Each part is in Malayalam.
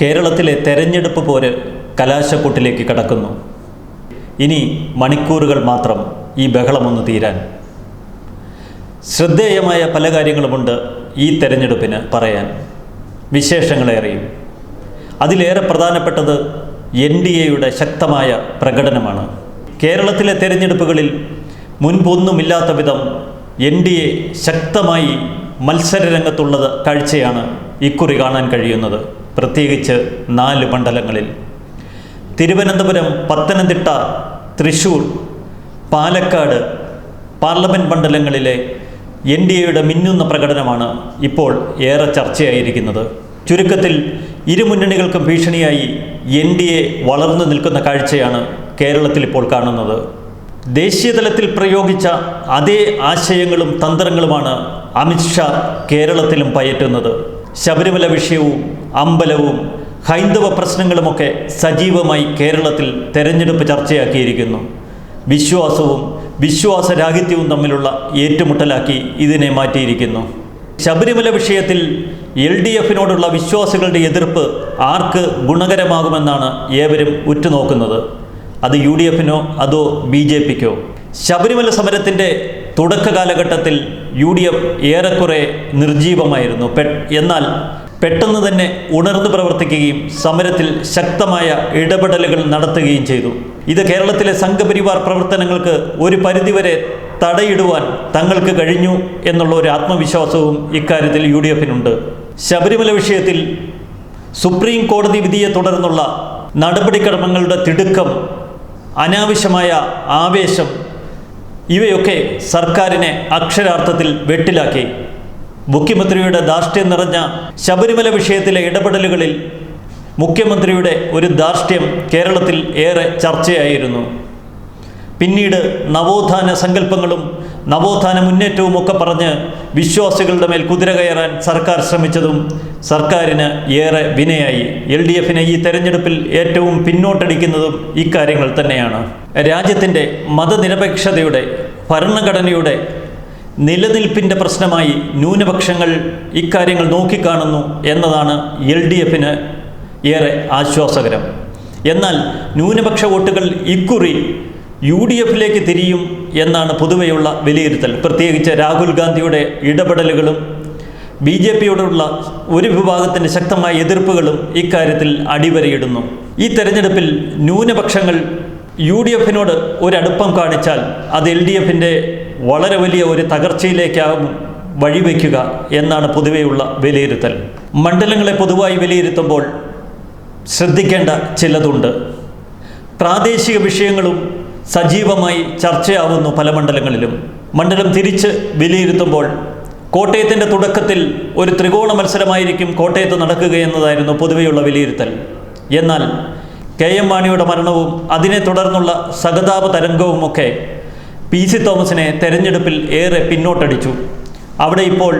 കേരളത്തിലെ തെരഞ്ഞെടുപ്പ് പോര് കലാശക്കൂട്ടിലേക്ക് കടക്കുന്നു. ഇനി മണിക്കൂറുകൾ മാത്രം ഈ ബഹളമൊന്ന് തീരാൻ. ശ്രദ്ധേയമായ പല കാര്യങ്ങളുമുണ്ട് ഈ തെരഞ്ഞെടുപ്പിന് പറയാൻ. വിശേഷങ്ങളേറെയും അതിലേറെ പ്രധാനപ്പെട്ടത് എൻ ഡി എയുടെ ശക്തമായ പ്രകടനമാണ്. കേരളത്തിലെ തെരഞ്ഞെടുപ്പുകളിൽ മുൻപൊന്നുമില്ലാത്ത വിധം എൻ ഡി എ ശക്തമായി മത്സരരംഗത്തുള്ളത് കാഴ്ചയാണ് ഇക്കുറി കാണാൻ കഴിയുന്നത്. പ്രത്യേകിച്ച് നാല് മണ്ഡലങ്ങളിൽ. തിരുവനന്തപുരം പത്തനംതിട്ട തൃശൂർ പാലക്കാട് പാർലമെന്റ് മണ്ഡലങ്ങളിലെ എൻ ഡി എയുടെ മിന്നുന്ന പ്രകടനമാണ് ഇപ്പോൾ ഏറെ ചർച്ചയായിരിക്കുന്നത്. ചുരുക്കത്തിൽ ഇരു മുന്നണികൾക്കും ഭീഷണിയായി എൻ ഡി എ വളർന്നു നിൽക്കുന്ന കാഴ്ചയാണ് കേരളത്തിൽ ഇപ്പോൾ കാണുന്നത്. ദേശീയതലത്തിൽ പ്രയോഗിച്ച അതേ ആശയങ്ങളും തന്ത്രങ്ങളുമാണ് അമിത്ഷാ കേരളത്തിലും പയറ്റുന്നത്. ശബരിമല വിഷയവും അമ്പലവും ഹൈന്ദവ പ്രശ്നങ്ങളുമൊക്കെ സജീവമായി കേരളത്തിൽ തെരഞ്ഞെടുപ്പ് ചർച്ചയാക്കിയിരിക്കുന്നു. വിശ്വാസവും വിശ്വാസരാഹിത്യവും തമ്മിലുള്ള ഏറ്റുമുട്ടലാക്കി ഇതിനെ മാറ്റിയിരിക്കുന്നു. ശബരിമല വിഷയത്തിൽ എൽ ഡി എഫിനോടുള്ള വിശ്വാസികളുടെ എതിർപ്പ് ആർക്ക് ഗുണകരമാകുമെന്നാണ് ഏവരും ഉറ്റുനോക്കുന്നത്. അത് യു ഡി എഫിനോ അതോ ബി ജെ പിക്കോ? ശബരിമല സമരത്തിന്റെ തുടക്ക കാലഘട്ടത്തിൽ യു ഡി എഫ് ഏറെക്കുറെ നിർജീവമായിരുന്നു. പെ എന്നാൽ പെട്ടെന്ന് തന്നെ ഉണർന്നു പ്രവർത്തിക്കുകയും സമരത്തിൽ ശക്തമായ ഇടപെടലുകൾ നടത്തുകയും ചെയ്തു. ഇത് കേരളത്തിലെ സംഘപരിവാർ പ്രവർത്തനങ്ങൾക്ക് ഒരു പരിധിവരെ തടയിടുവാൻ തങ്ങൾക്ക് കഴിഞ്ഞു എന്നുള്ള ഒരു ആത്മവിശ്വാസവും ഇക്കാര്യത്തിൽ യു ഡി എഫിനുണ്ട് ശബരിമല വിഷയത്തിൽ സുപ്രീം കോടതി വിധിയെ തുടർന്നുള്ള നടപടിക്രമങ്ങളുടെ തിടുക്കം അനാവശ്യമായ ആവേശം ഇവയൊക്കെ സർക്കാരിനെ അക്ഷരാർത്ഥത്തിൽ വെട്ടിലാക്കി. മുഖ്യമന്ത്രിയുടെ ധാർഷ്ട്യം നിറഞ്ഞ ശബരിമല വിഷയത്തിലെ ഇടപെടലുകളിൽ മുഖ്യമന്ത്രിയുടെ ഒരു ധാർഷ്ട്യം കേരളത്തിൽ ഏറെ ചർച്ചയായിരുന്നു. പിന്നീട് നവോത്ഥാന സങ്കല്പങ്ങളും നവോത്ഥാന മുന്നേറ്റവും ഒക്കെ പറഞ്ഞ് വിശ്വാസികളുടെ മേൽ കുതിര കയറാൻ സർക്കാർ ശ്രമിച്ചതും സർക്കാരിന് ഏറെ വിനയായി. എൽ ഡി എഫിനെ ഈ തെരഞ്ഞെടുപ്പിൽ ഏറ്റവും പിന്നോട്ടടിക്കുന്നതും ഇക്കാര്യങ്ങൾ തന്നെയാണ്. രാജ്യത്തിന്റെ മതനിരപേക്ഷതയുടെ ഭരണഘടനയുടെ നിലനിൽപ്പിന്റെ പ്രശ്നമായി ന്യൂനപക്ഷങ്ങൾ ഇക്കാര്യങ്ങൾ നോക്കിക്കാണുന്നു എന്നതാണ് എൽ ഡി എഫിന് ഏറെ ആശ്വാസകരം. എന്നാൽ ന്യൂനപക്ഷ വോട്ടുകൾ ഇക്കുറി യു ഡി എഫിലേക്ക് തിരിയും എന്നാണ് പൊതുവെയുള്ള വിലയിരുത്തൽ. പ്രത്യേകിച്ച് രാഹുൽ ഗാന്ധിയുടെ ഇടപെടലുകളും ബി ജെ പിയോടുള്ള ഒരു വിഭാഗത്തിന്റെ ശക്തമായ എതിർപ്പുകളും ഇക്കാര്യത്തിൽ അടിവരയിടുന്നു. ഈ തെരഞ്ഞെടുപ്പിൽ ന്യൂനപക്ഷങ്ങൾ യു ഡി എഫിനോട് ഒരടുപ്പം കാണിച്ചാൽ അത് എൽ ഡി എഫിന്റെ വളരെ വലിയ ഒരു തകർച്ചയിലേക്കാകും വഴിവെക്കുക എന്നാണ് പൊതുവെയുള്ള വിലയിരുത്തൽ. മണ്ഡലങ്ങളെ പൊതുവായി വിലയിരുത്തുമ്പോൾ ശ്രദ്ധിക്കേണ്ട ചിലതുണ്ട്. പ്രാദേശിക വിഷയങ്ങളും സജീവമായി ചർച്ചയാവുന്നു പല മണ്ഡലങ്ങളിലും. മണ്ഡലം തിരിച്ച് വിലയിരുത്തുമ്പോൾ കോട്ടയത്തിന്റെ തുടക്കത്തിൽ ഒരു ത്രികോണ മത്സരമായിരിക്കും കോട്ടയത്ത് നടക്കുകയെന്നതായിരുന്നു പൊതുവെയുള്ള വിലയിരുത്തൽ. എന്നാൽ കെ എം മാണിയുടെ മരണവും അതിനെ തുടർന്നുള്ള സഹതാപ തരംഗവുമൊക്കെ പി സി തോമസിനെ തെരഞ്ഞെടുപ്പിൽ ഏറെ പിന്നോട്ടടിച്ചു. അവിടെ ഇപ്പോൾ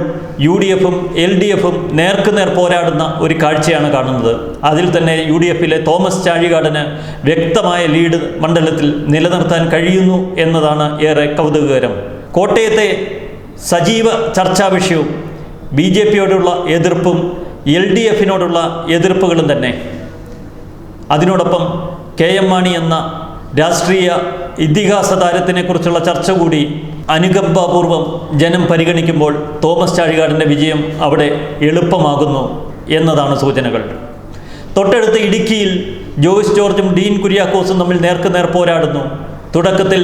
യു ഡി എഫും എൽ ഡി എഫും നേർക്കുനേർ പോരാടുന്ന ഒരു കാഴ്ചയാണ് കാണുന്നത്. അതിൽ തന്നെ യു ഡി എഫിലെ തോമസ് ചാഴികാടന് വ്യക്തമായ ലീഡ് മണ്ഡലത്തിൽ നിലനിർത്താൻ കഴിയുന്നു എന്നതാണ് ഏറെ കൗതുകകരം. കോട്ടയത്തെ സജീവ ചർച്ചാ വിഷയവും ബി ജെ പിയോടുള്ള എതിർപ്പും എൽ ഡി എഫിനോടുള്ള എതിർപ്പുകളും തന്നെ. അതിനോടൊപ്പം കെ എം മാണി എന്ന രാഷ്ട്രീയ ഇതിഹാസ താരത്തിനെക്കുറിച്ചുള്ള ചർച്ച കൂടി അനുകമ്പാപൂർവം ജനം പരിഗണിക്കുമ്പോൾ തോമസ് ചാഴികാടിന്റെ വിജയം അവിടെ എളുപ്പമാകുന്നു എന്നതാണ് സൂചനകൾ. തൊട്ടടുത്ത് ഇടുക്കിയിൽ ജോയിസ് ജോർജും ഡീൻ കുര്യാക്കോസും തമ്മിൽ നേർക്കുനേർ പോരാടുന്നു. തുടക്കത്തിൽ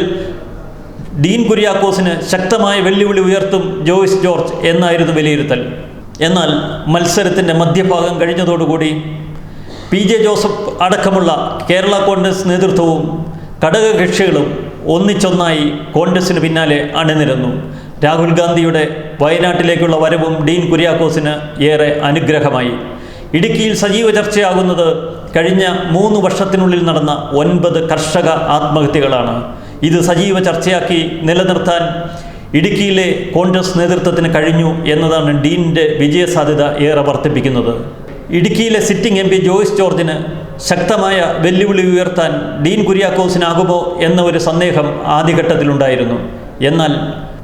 ഡീൻ കുര്യാക്കോസിന് ശക്തമായ വെല്ലുവിളി ഉയർത്തും ജോയിസ് ജോർജ് എന്നായിരുന്നു വിലയിരുത്തൽ. എന്നാൽ മത്സരത്തിന്റെ മധ്യഭാഗം കഴിഞ്ഞതോടുകൂടി പി ജെ ജോസഫ് അടക്കമുള്ള കേരള കോൺഗ്രസ് നേതൃത്വവും ഘടകകക്ഷികളും ഒന്നിച്ചൊന്നായി കോൺഗ്രസിന് പിന്നാലെ അണിനിരന്നു. രാഹുൽ ഗാന്ധിയുടെ വയനാട്ടിലേക്കുള്ള വരവും ഡീൻ കുര്യാക്കോസിന് ഏറെ അനുഗ്രഹമായി. ഇടുക്കിയിൽ സജീവ ചർച്ചയാകുന്നത് കഴിഞ്ഞ മൂന്ന് വർഷത്തിനുള്ളിൽ നടന്ന ഒൻപത് കർഷക ആത്മഹത്യകളാണ്. ഇത് സജീവ ചർച്ചയാക്കി നിലനിർത്താൻ ഇടുക്കിയിലെ കോൺഗ്രസ് നേതൃത്വത്തിന് കഴിഞ്ഞു എന്നതാണ് ഡീനിന്റെ വിജയസാധ്യത ഏറെ വർദ്ധിപ്പിക്കുന്നത്. ഇടുക്കിയിലെ സിറ്റിംഗ് എം പി ജോയിസ് ജോർജിന് ശക്തമായ വെല്ലുവിളി ഉയർത്താൻ ഡീൻ കുര്യാക്കോസിനാകുമോ എന്ന ഒരു സന്ദേഹം ആദ്യഘട്ടത്തിലുണ്ടായിരുന്നു. എന്നാൽ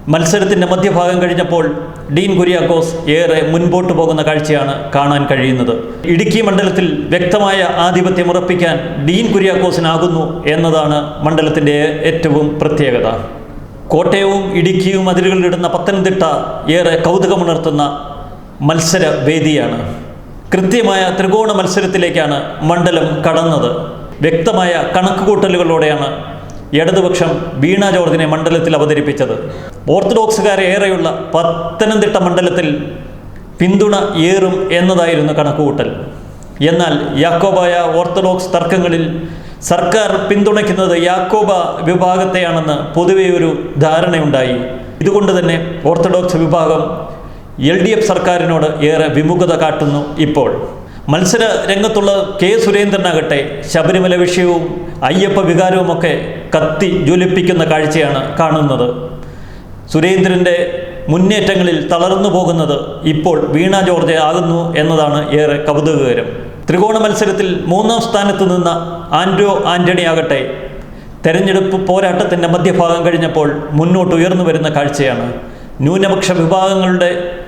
മത്സരത്തിന്റെ മധ്യഭാഗം കഴിഞ്ഞപ്പോൾ ഡീൻ കുര്യാക്കോസ് ഏറെ മുൻപോട്ട് പോകുന്ന കാഴ്ചയാണ് കാണാൻ കഴിയുന്നത്. ഇടുക്കി മണ്ഡലത്തിൽ വ്യക്തമായ ആധിപത്യം ഉറപ്പിക്കാൻ ഡീൻ കുര്യാക്കോസിനാകുന്നു എന്നതാണ് മണ്ഡലത്തിന്റെ ഏറ്റവും പ്രത്യേകത. കോട്ടയവും ഇടുക്കിയും അതിരുകളിലിടുന്ന പത്തനംതിട്ട ഏറെ കൗതുകമുണർത്തുന്ന മത്സര വേദിയാണ്. കൃത്യമായ ത്രികോണ മത്സരത്തിലേക്കാണ് മണ്ഡലം കടന്നത്. വ്യക്തമായ കണക്കുകൂട്ടലുകളോടെയാണ് ഇടതുപക്ഷം വീണ ജോർജിനെ മണ്ഡലത്തിൽ അവതരിപ്പിച്ചത്. ഓർത്തഡോക്സുകാരെ ഏറെയുള്ള പത്തനംതിട്ട മണ്ഡലത്തിൽ പിന്തുണ ഏറും എന്നതായിരുന്നു കണക്കുകൂട്ടൽ. എന്നാൽ യാക്കോബായ ഓർത്തഡോക്സ് തർക്കങ്ങളിൽ സർക്കാർ പിന്തുണയ്ക്കുന്നത് യാക്കോബ വിഭാഗത്തെയാണെന്ന് പൊതുവെ ഒരു ധാരണയുണ്ടായി. ഇതുകൊണ്ട് തന്നെ ഓർത്തഡോക്സ് വിഭാഗം എൽ ഡി എഫ് സർക്കാരിനോട് ഏറെ വിമുഖത കാട്ടുന്നു ഇപ്പോൾ. മത്സര രംഗത്തുള്ള കെ സുരേന്ദ്രനാകട്ടെ ശബരിമല വിഷയവും അയ്യപ്പ വികാരവുമൊക്കെ കത്തി ജ്വലിപ്പിക്കുന്ന കാഴ്ചയാണ് കാണുന്നത്. സുരേന്ദ്രന്റെ മുന്നേറ്റങ്ങളിൽ തളർന്നു പോകുന്നത് ഇപ്പോൾ വീണ ജോർജ് ആകുന്നു എന്നതാണ് ഏറെ കൗതുകകരം. ത്രികോണ മത്സരത്തിൽ മൂന്നാം സ്ഥാനത്ത് നിന്ന ആൻഡ്രോ ആന്റണി ആകട്ടെ തെരഞ്ഞെടുപ്പ് പോരാട്ടത്തിന്റെ മധ്യഭാഗം കഴിഞ്ഞപ്പോൾ മുന്നോട്ട് ഉയർന്നു വരുന്ന കാഴ്ചയാണ്. ന്യൂനപക്ഷ വിഭാഗങ്ങളുടെ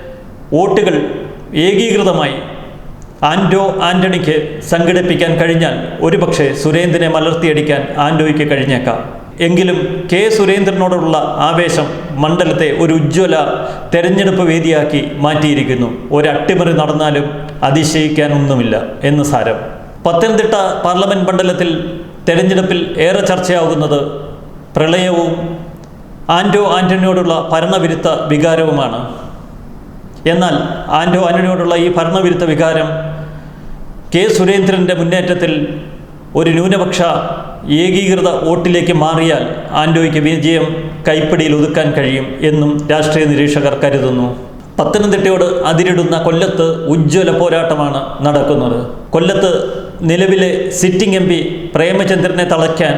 വോട്ടുകൾ ഏകീകൃതമായി ആൻഡോ ആന്റണിക്ക് സംഘടിപ്പിക്കാൻ കഴിഞ്ഞാൽ ഒരുപക്ഷെ സുരേന്ദ്രനെ മലർത്തിയടിക്കാൻ ആൻഡോയ്ക്ക് കഴിഞ്ഞേക്കാം. എങ്കിലും കെ സുരേന്ദ്രനോടുള്ള ആവേശം മണ്ഡലത്തെ ഒരു ഉജ്ജ്വല തെരഞ്ഞെടുപ്പ് വേദിയാക്കി മാറ്റിയിരിക്കുന്നു. ഒരട്ടിമറി നടന്നാലും അതിശയിക്കാനൊന്നുമില്ല എന്ന് സാരം. പത്തനംതിട്ട പാർലമെന്റ് മണ്ഡലത്തിൽ തെരഞ്ഞെടുപ്പിൽ ഏറെ ചർച്ചയാകുന്നത് പ്രളയവും ആൻഡോ ആന്റണിയോടുള്ള ഭരണവിരുദ്ധ വികാരവുമാണ്. എന്നാൽ ആൻഡോ ആന്റണിയോടുള്ള ഈ ഭരണവിരുദ്ധ വികാരം കെ സുരേന്ദ്രന്റെ മുന്നേറ്റത്തിൽ ഒരു ന്യൂനപക്ഷ ഏകീകൃത വോട്ടിലേക്ക് മാറിയാൽ ആൻഡോയ്ക്ക് വിജയം കൈപ്പിടിയിൽ ഒതുക്കാൻ കഴിയും എന്നും രാഷ്ട്രീയ നിരീക്ഷകർ കരുതുന്നു. പത്തനംതിട്ടയോട് അതിരിടുന്ന കൊല്ലത്ത് ഉജ്ജ്വല പോരാട്ടമാണ് നടക്കുന്നത്. കൊല്ലത്ത് നിലവിലെ സിറ്റിംഗ് എം പി പ്രേമചന്ദ്രനെ തളയ്ക്കാൻ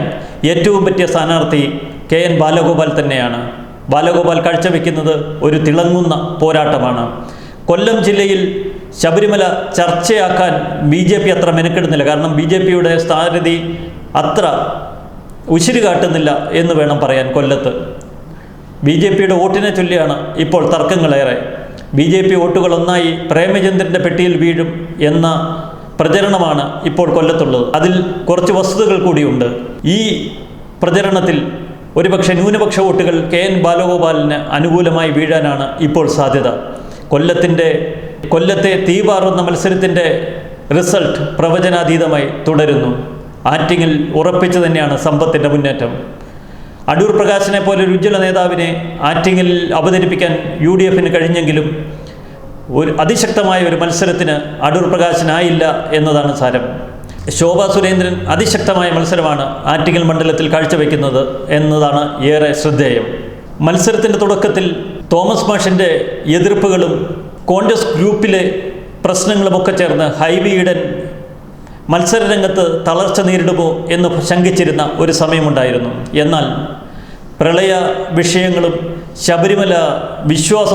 ഏറ്റവും പറ്റിയ സ്ഥാനാർത്ഥി കെ എൻ ബാലഗോപാൽ തന്നെയാണ്. ബാലഗോപാൽ കാഴ്ചവെക്കുന്നത് ഒരു തിളങ്ങുന്ന പോരാട്ടമാണ്. കൊല്ലം ജില്ലയിൽ ശബരിമല ചർച്ചയാക്കാൻ ബി ജെ പി അത്ര മെനക്കെടുന്നില്ല. കാരണം ബി ജെ പിയുടെ സ്ഥാനതി അത്ര ഉശിരി കാട്ടുന്നില്ല എന്ന് വേണം പറയാൻ കൊല്ലത്ത്. ബി ജെ പിയുടെ വോട്ടിനെ ചൊല്ലിയാണ് ഇപ്പോൾ തർക്കങ്ങളേറെ. ബി ജെ പി വോട്ടുകൾ ഒന്നായി പ്രേമചന്ദ്രന്റെ പെട്ടിയിൽ വീഴും എന്ന പ്രചരണമാണ് ഇപ്പോൾ കൊല്ലത്തുള്ളത്. അതിൽ കുറച്ച് വസ്തുതകൾ കൂടിയുണ്ട്. ഈ പ്രചരണത്തിൽ ഒരുപക്ഷെ ന്യൂനപക്ഷ വോട്ടുകൾ കെ എൻ ബാലഗോപാലിന് അനുകൂലമായി വീഴാനാണ് ഇപ്പോൾ സാധ്യത. കൊല്ലത്തിന്റെ കൊല്ലത്തെ തീപാറുന്ന മത്സരത്തിന്റെ റിസൾട്ട് പ്രവചനാതീതമായി തുടരുന്നു. ആറ്റിങ്ങിൽ ഉറപ്പിച്ചു തന്നെയാണ് സമ്പത്തിന്റെ മുന്നേറ്റം. അടൂർ പ്രകാശിനെ പോലെ ഒരു ഉജ്ജ്വല നേതാവിനെ ആറ്റിങ്ങിൽ അവതരിപ്പിക്കാൻ യു ഡി എഫിന് കഴിഞ്ഞെങ്കിലും ഒരു അതിശക്തമായ ഒരു മത്സരത്തിന് അടൂർ പ്രകാശിനായില്ല എന്നതാണ് സാരം. ശോഭ സുരേന്ദ്രൻ അതിശക്തമായ മത്സരമാണ് ആറ്റിങ്ങൽ മണ്ഡലത്തിൽ കാഴ്ചവെക്കുന്നത് എന്നതാണ് ഏറെ ശ്രദ്ധേയം. മത്സരത്തിന്റെ തുടക്കത്തിൽ തോമസ് മാഷിന്റെ എതിർപ്പുകളും കോൺഗ്രസ് ഗ്രൂപ്പിലെ പ്രശ്നങ്ങളുമൊക്കെ ചേർന്ന് ഹൈബി ഈഡൻ മത്സരരംഗത്ത് തളർച്ച നേരിടുമോ എന്ന് ശങ്കിച്ചിരുന്ന ഒരു സമയമുണ്ടായിരുന്നു. എന്നാൽ പ്രളയ വിഷയങ്ങളും ശബരിമല വിശ്വാസ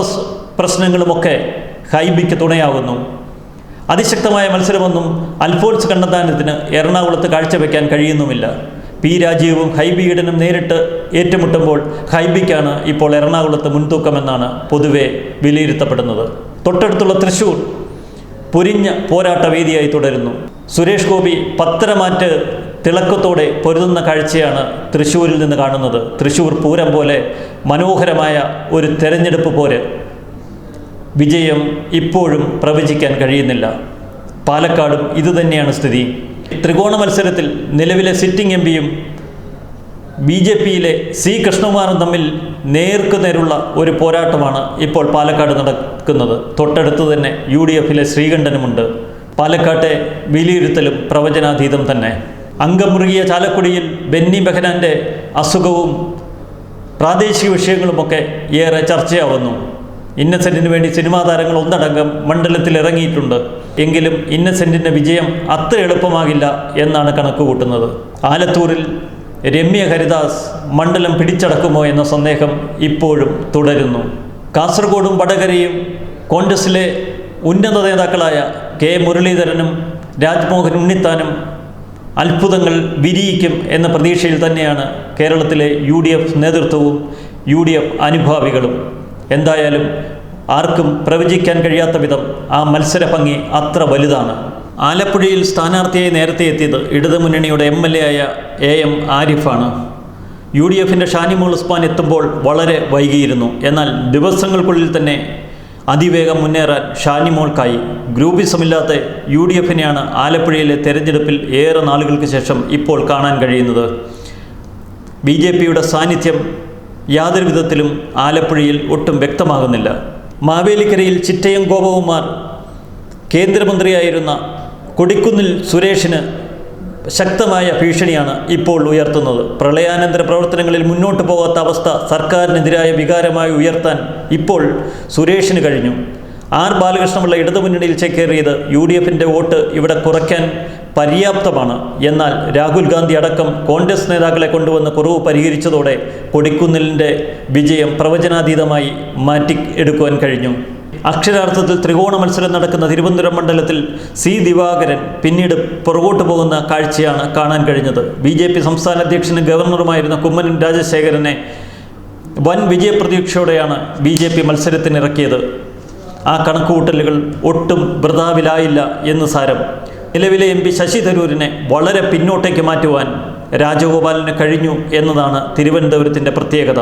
പ്രശ്നങ്ങളുമൊക്കെ ഹൈബിക്ക് തുണയാകുന്നു അതിശക്തമായ മത്സരമൊന്നും അൽഫോൻസ് കണ്ണന്താനത്തിന് എറണാകുളത്ത് കാഴ്ചവെക്കാൻ കഴിയുന്നുമില്ല. പി രാജീവും ഹൈബി ഈഡനും നേരിട്ട് ഏറ്റുമുട്ടുമ്പോൾ ഹൈബിക്കാണ് ഇപ്പോൾ എറണാകുളത്ത് മുൻതൂക്കമെന്നാണ് പൊതുവെ വിലയിരുത്തപ്പെടുന്നത്. തൊട്ടടുത്തുള്ള തൃശൂർ പൊരിഞ്ഞ പോരാട്ട വേദിയായി തുടരുന്നു. സുരേഷ് ഗോപി പത്തരമാറ്റ് തിളക്കത്തോടെ പൊരുതുന്ന കാഴ്ചയാണ് തൃശ്ശൂരിൽ നിന്ന് കാണുന്നത്. തൃശ്ശൂർ പൂരം പോലെ മനോഹരമായ ഒരു തെരഞ്ഞെടുപ്പ് പോര്. വിജയം ഇപ്പോഴും പ്രവചിക്കാൻ കഴിയുന്നില്ല. പാലക്കാടും ഇതുതന്നെയാണ് സ്ഥിതി. ത്രികോണ മത്സരത്തിൽ നിലവിലെ സിറ്റിംഗ് എം പിയും ബി ജെ പിയിലെ സി കൃഷ്ണകുമാറും തമ്മിൽ നേർക്കുനേരുള്ള ഒരു പോരാട്ടമാണ് ഇപ്പോൾ പാലക്കാട് നടക്കുന്നത്. തൊട്ടടുത്ത് തന്നെ യു ഡി എഫിലെ ശ്രീകണ്ഠനുമുണ്ട്. പാലക്കാട്ടെ വിലയിരുത്തലും പ്രവചനാതീതം തന്നെ. അംഗമുറുകിയ ചാലക്കുടിയിൽ ബെന്നി ബെഹനാന്റെ അസുഖവും പ്രാദേശിക വിഷയങ്ങളുമൊക്കെ ഏറെ ചർച്ചയാവുന്നു. ഇന്നസെന്റിന് വേണ്ടി സിനിമാ താരങ്ങൾ ഒന്നടങ്കം മണ്ഡലത്തിൽ ഇറങ്ങിയിട്ടുണ്ട്. എങ്കിലും ഇന്നസെന്റിന്റെ വിജയം അത്ര എളുപ്പമാകില്ല എന്നാണ് കണക്ക് കൂട്ടുന്നത് ആലത്തൂരിൽ രമ്യ ഹരിദാസ് മണ്ഡലം പിടിച്ചടക്കുമോ എന്ന സന്ദേഹം ഇപ്പോഴും തുടരുന്നു. കാസർഗോഡും വടകരയും കോൺഗ്രസിലെ ഉന്നത നേതാക്കളായ കെ മുരളീധരനും രാജ്മോഹൻ ഉണ്ണിത്താനും അത്ഭുതങ്ങൾ വിരിയിക്കും എന്ന പ്രതീക്ഷയിൽ തന്നെയാണ് കേരളത്തിലെ യു നേതൃത്വവും യു അനുഭാവികളും. എന്തായാലും ആർക്കും പ്രവചിക്കാൻ കഴിയാത്ത വിധം ആ മത്സര ഭംഗി അത്ര വലുതാണ്. ആലപ്പുഴയിൽ സ്ഥാനാർത്ഥിയായി നേരത്തെ എത്തിയത് ഇടതുമുന്നണിയുടെ എം എൽ എ ആയ എ എം ആരിഫാണ്. യു ഡി എഫിന്റെ ഷാനിമോൾ ഉസ്മാൻ എത്തുമ്പോൾ വളരെ വൈകിയിരുന്നു. എന്നാൽ ദിവസങ്ങൾക്കുള്ളിൽ തന്നെ അതിവേഗം മുന്നേറാൻ ഷാനിമോൾക്കായി ഗ്രൂപ്പിസമില്ലാത്ത യു ഡി എഫിനെയാണ് ആലപ്പുഴയിലെ തെരഞ്ഞെടുപ്പിൽ ഏറെ നാളുകൾക്ക് ശേഷം ഇപ്പോൾ കാണാൻ കഴിയുന്നത്. ബി ജെ പിയുടെ സാന്നിധ്യം യാതൊരു വിധത്തിലും ആലപ്പുഴയിൽ ഒട്ടും വ്യക്തമാകുന്നില്ല. മാവേലിക്കരയിൽ ചിറ്റയം ഗോപകുമാർ കേന്ദ്രമന്ത്രിയായിരുന്ന കൊടിക്കുന്നിൽ സുരേഷിന് ശക്തമായ ഭീഷണിയാണ് ഇപ്പോൾ ഉയർത്തുന്നത്. പ്രളയാനന്തര പ്രവർത്തനങ്ങളിൽ മുന്നോട്ട് പോകാത്ത അവസ്ഥ സർക്കാരിനെതിരായ വികാരമായി ഉയർത്താൻ ഇപ്പോൾ സുരേഷിന് കഴിഞ്ഞു. ആർ ബാലകൃഷ്ണപിള്ള ഇടതുമുന്നണിയിൽ ചേക്കേറിയത് യു ഡി എഫിന്റെ വോട്ട് ഇവിടെ കുറയ്ക്കാൻ പര്യാപ്തമാണ്. എന്നാൽ രാഹുൽ ഗാന്ധി അടക്കം കോൺഗ്രസ് നേതാക്കളെ കൊണ്ടുവന്ന് കുറവ് പരിഹരിച്ചതോടെ കൊടിക്കുന്നിലിന്റെ വിജയം പ്രവചനാതീതമായി മാറ്റി എടുക്കുവാൻ കഴിഞ്ഞു. അക്ഷരാർത്ഥത്തിൽ ത്രികോണ മത്സരം നടക്കുന്ന തിരുവനന്തപുരം മണ്ഡലത്തിൽ സി ദിവാകരൻ പിന്നീട് പുറകോട്ട് പോകുന്ന കാഴ്ചയാണ് കാണാൻ കഴിഞ്ഞത്. ബി ജെ പി സംസ്ഥാന അധ്യക്ഷനും ഗവർണറുമായിരുന്ന കുമ്മനം രാജശേഖരനെ വൻ വിജയപ്രതീക്ഷയോടെയാണ് ബി ജെ പി മത്സരത്തിനിറക്കിയത്. ആ കണക്കുകൂട്ടലുകൾ ഒട്ടും വൃതാവിലായില്ല എന്ന് സാരം. നിലവിലെ എം പി ശശി തരൂരിനെ വളരെ പിന്നോട്ടേക്ക് മാറ്റുവാൻ രാജഗോപാലിന് കഴിഞ്ഞു എന്നതാണ് തിരുവനന്തപുരത്തിന്റെ പ്രത്യേകത.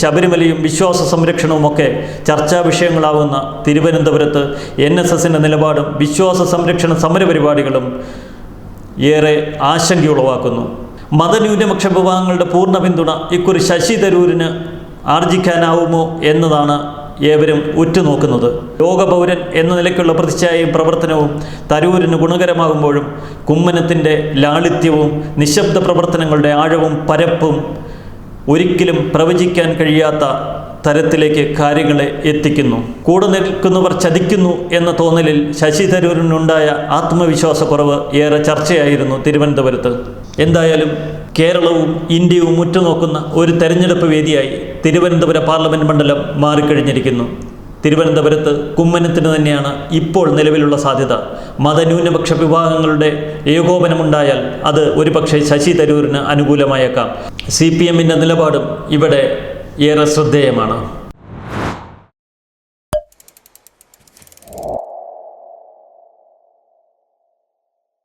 ശബരിമലയും വിശ്വാസ സംരക്ഷണവുമൊക്കെ ചർച്ചാ വിഷയങ്ങളാവുന്ന തിരുവനന്തപുരത്ത് എൻ എസ് എസിന്റെ നിലപാടും വിശ്വാസ സംരക്ഷണ സമരപരിപാടികളും ഏറെ ആശങ്കയുളവാക്കുന്നു. മതന്യൂനപക്ഷ വിഭാഗങ്ങളുടെ പൂർണ പിന്തുണ ഇക്കുറി ശശി തരൂരിന് ആർജിക്കാനാവുമോ എന്നതാണ് ഏവരും ഉറ്റുനോക്കുന്നത്. ലോകപൗരൻ എന്ന നിലയ്ക്കുള്ള പ്രതിച്ഛായയും പ്രവർത്തനവും തരൂരിന് ഗുണകരമാകുമ്പോഴും കുമ്മനത്തിന്റെ ലാളിത്യവും നിശബ്ദ പ്രവർത്തനങ്ങളുടെ ആഴവും പരപ്പും ഒരിക്കലും പ്രവചിക്കാൻ കഴിയാത്ത തരത്തിലേക്ക് കാര്യങ്ങളെ എത്തിക്കുന്നു. കൂടെ നിൽക്കുന്നവർ ചതിക്കുന്നു എന്ന തോന്നലിൽ ശശി തരൂരിനുണ്ടായ ആത്മവിശ്വാസക്കുറവ് ഏറെ ചർച്ചയായിരുന്നു തിരുവനന്തപുരത്ത്. എന്തായാലും കേരളവും ഇന്ത്യയും ഉറ്റുനോക്കുന്ന ഒരു തെരഞ്ഞെടുപ്പ് വേദിയായി. തിരുവനന്തപുരം പാർലമെന്റ് മണ്ഡലം മാറിക്കഴിഞ്ഞിരിക്കുന്നു. തിരുവനന്തപുരത്ത് കുമ്മനത്തിന് തന്നെയാണ് ഇപ്പോൾ നിലവിലുള്ള സാധ്യത. മതന്യൂനപക്ഷ വിഭാഗങ്ങളുടെ ഏകോപനമുണ്ടായാൽ അത് ഒരുപക്ഷെ ശശി തരൂരിന് അനുകൂലമായേക്കാം. സി പി എമ്മിന്റെ നിലപാടും ഇവിടെ ഏറെ ശ്രദ്ധേയമാണ്.